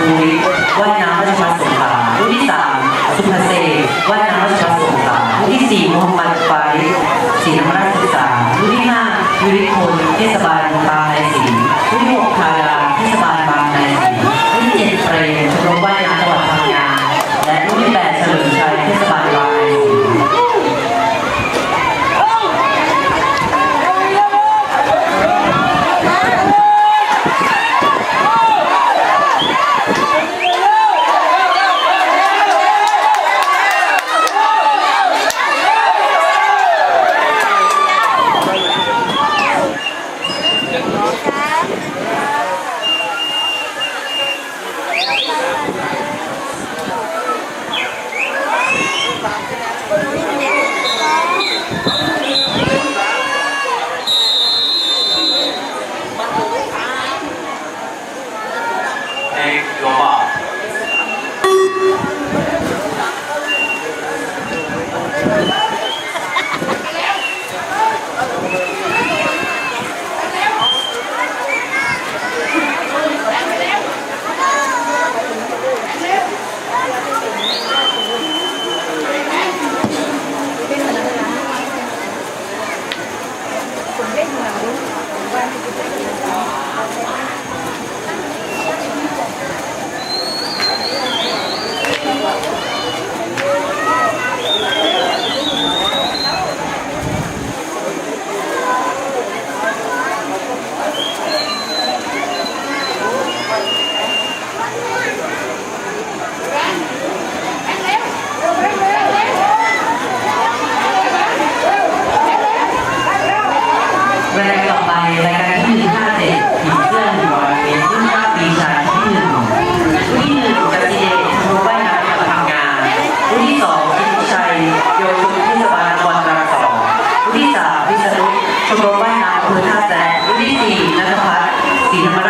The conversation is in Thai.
ภูว่ายน้ำราชพัสงขลารุ่นที่สามสุภเสษว่ายน้ำราชพัสงขลารุ่นที่สี่มุฮัมมัดไฟศรีน้ำมราชศึกษารุ่ที่ห้ายุริพลเทศบาลตาในสีรุ่ที่หกทาราเทศบาล รายการที่หนึ่งห้าเจ็ดผีเสื้อหัวเห็นรุ่นห้าปีชายที่หนึ่งรุ่นที่หนึ่งจักรีเดชชมรมว่ายน้ำพังงารุ่นที่สองพิชิชัยโยชนที่สบาลวันรังสองรุ่นที่สามพิษณุชมรมว่ายน้ำอำเภอท่าแซะรุ่นที่สี่นัทพัฒน์ศรีธรรมรา